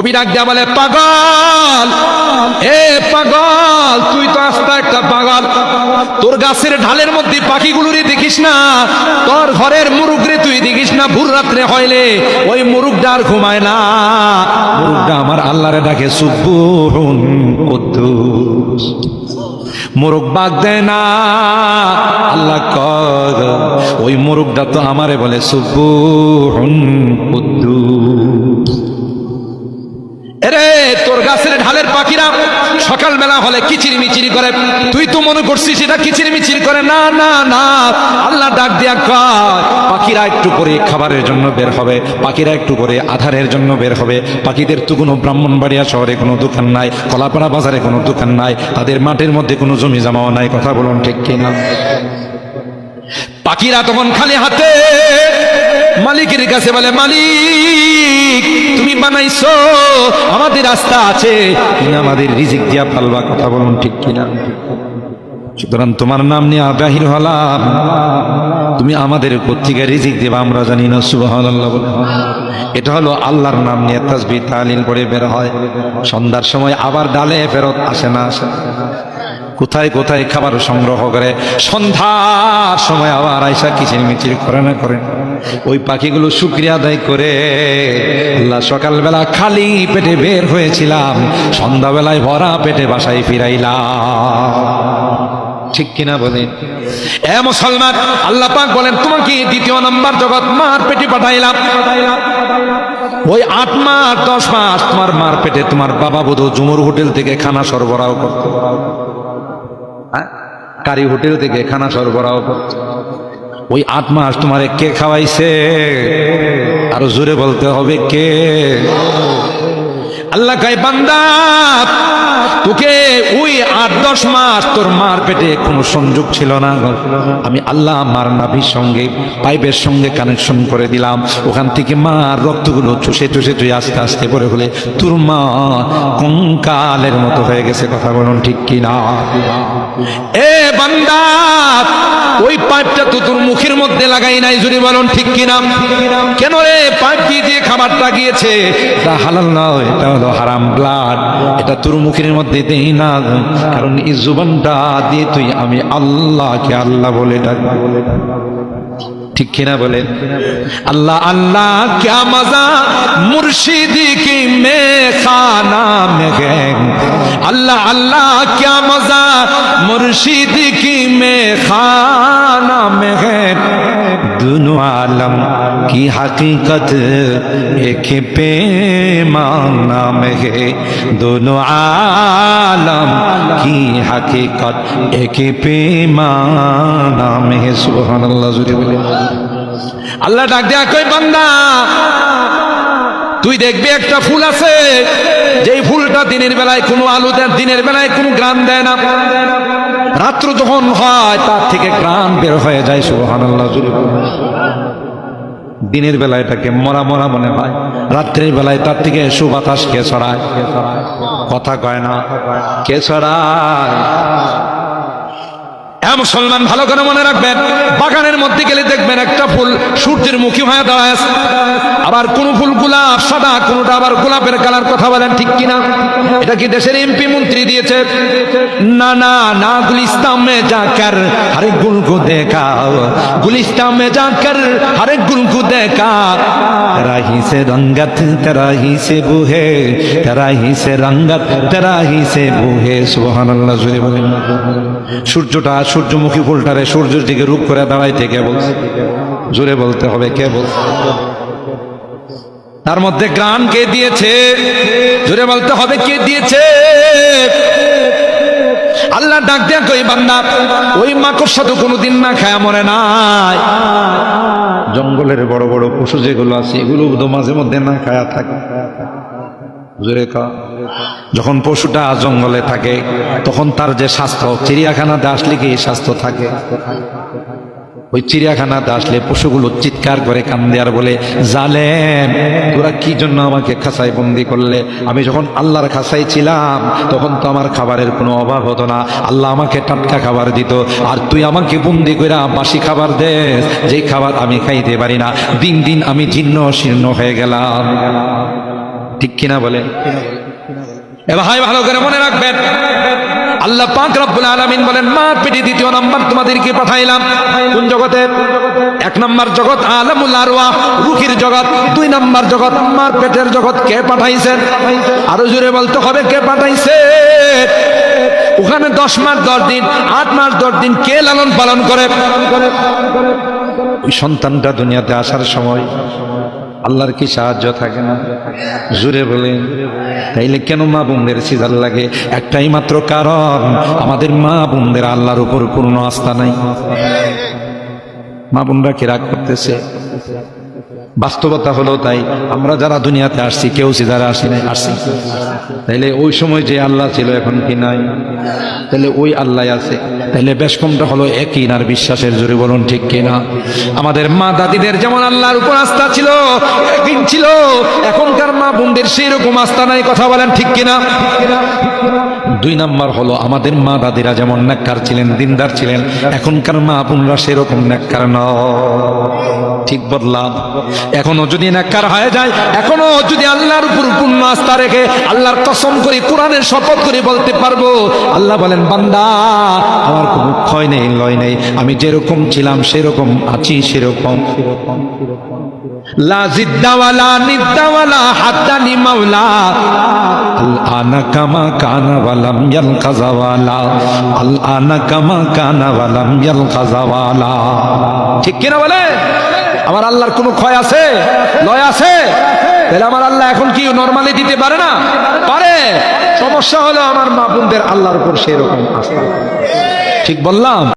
কবি ডাক বলে, পাগল, এ পাগল, তুই তো আস্তা একটা পাগল। তোর গাছের ঢালের মধ্যে পাখিগুলোরে দেখিস না, তোর ঘরের মুরুগরে তুই দেখিস না, ভোর রাত্রে হইলে ওই মুরুগটা আর ঘুমায় না। মুরুগটা আমার আল্লাহরে ডাকে সুব্বুন কুদ্দুস। মোরগ বাগ দেয় না, আল্লাহ কর। ওই মোরগটা তো আমারে বলে সুব্বুন কুদ্দুস। এরে, তোর গাছের ঢালের পাখিরা সকালবেলা হলে কিচির মিচির করে। তুই তো মনে করছিস এটা কিচির মিচির করে। না না না, আল্লাহ ডাক দিয়া পাখিরা একটু করে খাবারের জন্য বের হবে, পাখিরা একটু করে আধারের জন্য বের হবে। পাখিদের তো কোনো ব্রাহ্মণবাড়িয়া শহরে কোনো দোকান নাই, কলাপাড়া বাজারে কোনো দোকান নাই, তাদের মাঠের মধ্যে কোনো জমি জমাও নাই, কথা বলুন ঠিক কিনা? পাখিরা তখন খালি হাতে মালিকের কাছে বলে, মালিক তুমি বানাইছো, আমাদের রাস্তা আছে। তুমি আমাদের রিজিক দিয়া পালবা কথা বলুন ঠিক কিনা? সুতরাং তোমার নাম নিয়ে বাহির হলাম। তুমি আমাদের কোথেকে রিজিক দেবা, আমরা জানি না বলে। এটা হলো আল্লাহর নাম নিয়ে তাসবি তালিল করে বের হয়। সন্ধ্যার সময় আবার ডালে ফেরত আসে না, আসে। কোথায় কোথায় খাবার সংগ্রহ করে? সন্ধ্যার সময় আবার আয়সা কিচির মিচির করে না করে? ওই পাখিগুলো শুক্রিয়া আদায় করে আল্লাহ সকালবেলা খালি পেটে বের হয়েছিলাম, সন্ধ্যাবেলায় ভরা পেটে বাসায় ফিরাইলাম। ঠিক কিনা বলেন? এ মুসলমান, আল্লাহ পাক বলেন তোমাকে দ্বিতীয় নাম্বার জগৎ? মার পেটে পাঠাইলাম। ওই আট মাস, দশ মাস তোমার মার পেটে তোমার বাবা বোধ জুমুর হোটেল থেকে খানা সরবরাহ করতো। হ্যাঁ? কারি হোটেল থেকে খানা সরবরাহ করতো ওই আট মাস তোমারে কে খাওয়াইছে? আরও জোরে বলতে হবে কে? আল্লাহ কাই বান্দা, তোকে ওই আট, দশ মাস তোর মার পেটে কোনো সংযোগ ছিল না আমি আল্লাহ মার নাভির সঙ্গে, পাইপের সঙ্গে কানেকশন করে দিলাম। ওখান থেকে মার রক্তগুলো চুষে চুষে তুই আস্তে আস্তে করে হলে তোর মা কঙ্কালের মতো হয়ে গেছে, কথা বলুন ঠিক কিনা? এ বান্দা, ওই পাইপটা তো তোর মুখের মধ্যে লাগাই নাই যদি বলুন ঠিক কিনা? কেন রে পাইপ দিয়ে যে খাবারটা গিয়েছে তা হালাল নয়, এটা হলো হারাম ব্লাড। এটা তোর মুখের মধ্যে দেই না, কারণ এই জুবানটা দিয়ে তুই আমি আল্লাহকে আল্লাহ বলে ডাক ঠিক কিনা বলেন? আল্লাহ আল্লাহ, ক্যা মজা? মুর্শিদি কি মে খানা মে আল্লাহ আল্লাহ, ক্যা মজা? মুর্শিদি কি মে খানা दोनों आलम की हकीकत एक पैमाना में है दोनों आलम की हकीकत एक पैमाना में है सुबहान अल्लाह जुड़े बोले আল্লাহ ডাক দেয়া কই বান্দা তুই দেখবি একটা ফুল আছে যেই ফুলটা দিনের বেলায় কোনো আলু দেয় দিনের বেলায় কোনো গ্রাম দেয় না রাত্র যখন হয়, তার থেকে প্রাণ বের হয়ে যায় সুহান দিনের বেলায় এটাকে মরা মরা মনে হয়, রাত্রের বেলায় তার থেকে সুবাতাস কে ছড়ায়? কথা কয় না, কে ছড়ায়? হ্যাঁ মুসলমান, ভালো করে মনে রাখবেন। বাগানের মধ্যে গেলে দেখবেন একটা ফুল সূর্যের মুখী হয়ে দাঁড়ায় আছে। আবার কোন ফুল গোলাপ, সাদা, কোনটা আবার গোলাপের কালার কথা বলেন ঠিক কিনা? এটা কি দেশের এমপি মন্ত্রী দিয়েছে? না না না গুলিস্তাম মে যা কর আরে গুলগু দেখা। গুলিস্তাম মে যা কর আরে গুলগু দেখা। তেরাহি সে রঙ্গত, তেরাহি সে বুহে, তেরাহি সে রঙ্গত, তেরাহি সে বুহে। সুবহানাল্লাহ বলেন। সূর্যটা সূর্যমুখী ফুলটারে সূর্যের দিকে রূপ করে দাঁড়াইতে কে বলছে? জোরে বলতে হবে, কে বলছে? তার মধ্যে গ্রাম কে দিয়েছে? জোরে বলতে হবে, কে দিয়েছে? আল্লাহ ডাক দেয়া কই, বান্দা, ওই মাকড়সা তো কোনোদিন না খায় মরে নাই। জঙ্গলের বড় বড় পশু যেগুলো আছে, এগুলো মাঝে মধ্যে না খায়া থাকে। যখন পশুটা জঙ্গলে থাকে, তখন তার যে স্বাস্থ্য, চিড়িয়াখানাতে আসলে কি স্বাস্থ্য থাকে? ওই চিড়িয়াখানাতে আসলে পশুগুলো চিৎকার করে কান্দে আর বলে, জালেম, তোরা কি জন্য আমাকে খাসায় বন্দি করলে? আমি যখন আল্লাহর খাসায় ছিলাম, তখন তো আমার খাবারের কোনো অভাব হতো না। আল্লাহ আমাকে টাটকা খাবার দিত, আর তুই আমাকে বন্দি করে বাসি খাবার দে যেই খাবার আমি খাইতে পারি না, দিন দিন আমি জীর্ণ শীর্ণ হয়ে গেলাম। ঠিক কিনা বলে? এ ভাই ভালো করে মনে রাখবেন। আল্লাহ পাক রব্বুল আলামিন বলেন, মা পেটে দ্বিতীয় নাম্বার তোমাদেরকে পাঠাইলাম। কোন জগতে? এক নাম্বার জগৎ, আলামুল আরওয়া রুহির জগৎ। দুই নাম্বার জগৎ মার পেটের জগৎ। কে পাঠাইছেন? আরও জোরে বলতে হবে, কে পাঠাইছে? ওখানে দশ মাস, দশ দিন, আট মাস, দশ দিন কে লালন পালন করে? ওই সন্তানটা দুনিয়াতে আসার সময় আল্লাহর কি সাহায্য থাকে না? জুড়ে বলে, তাইলে কেন মা বোনদের সিজার লাগে? একটাই মাত্র কারণ, আমাদের মা বোনদের আল্লাহর উপর পূর্ণ আস্থা নাই। মা বোনরা কি রাগ করতেছে? বাস্তবতা হলো তাই। আমরা যারা দুনিয়াতে আসছি, কেউ যারা আসি নাই, আসছি। তাইলে ওই সময় যে আল্লাহ ছিল, এখন কি নাই? তাহলে ওই আল্লাহ আছে। তাইলে বেশ কমটা হলো একই নার বিশ্বাসের জোরে বলুন ঠিক কিনা? আমাদের মা দাদিদের যেমন আল্লাহর উপর আস্থা ছিল, একদিন ছিল, এখনকার মা বোনদের সেই রকম আস্থা নাই, কথা বলেন ঠিক কিনা? দুই নাম্বার হলো, আমাদের মা দাদিরা যেমন নেককার ছিলেন, দিনদার ছিলেন, এখনকার মা বোনরা সেরকম নেককার নয়। ঠিক বললাম। এখনও যদি নেককার হয়ে যায়, এখনও যদি আল্লাহর উপর পূর্ণ আস্থা রেখে আল্লাহর কসম করি কোরআনের শপথ করে বলতে পারব, আল্লাহ বলেন, বান্দা, আমার কোনো ক্ষয় নেই, লয় নেই। আমি যেরকম ছিলাম সেরকম আছি, সেরকম। নিদ্দাওয়ালা কামা কানা কামা কানা ঠিক কিনা বলে আমার আল্লাহর কোনো ক্ষয় আছে? লয় আছে? তাহলে আমার আল্লাহ এখন কি নর্মালি দিতে পারে না? পারে। সমস্যা হলো আমার মা বোনদের আল্লাহর উপর সেই রকম আস্থা। ঠিক বললাম?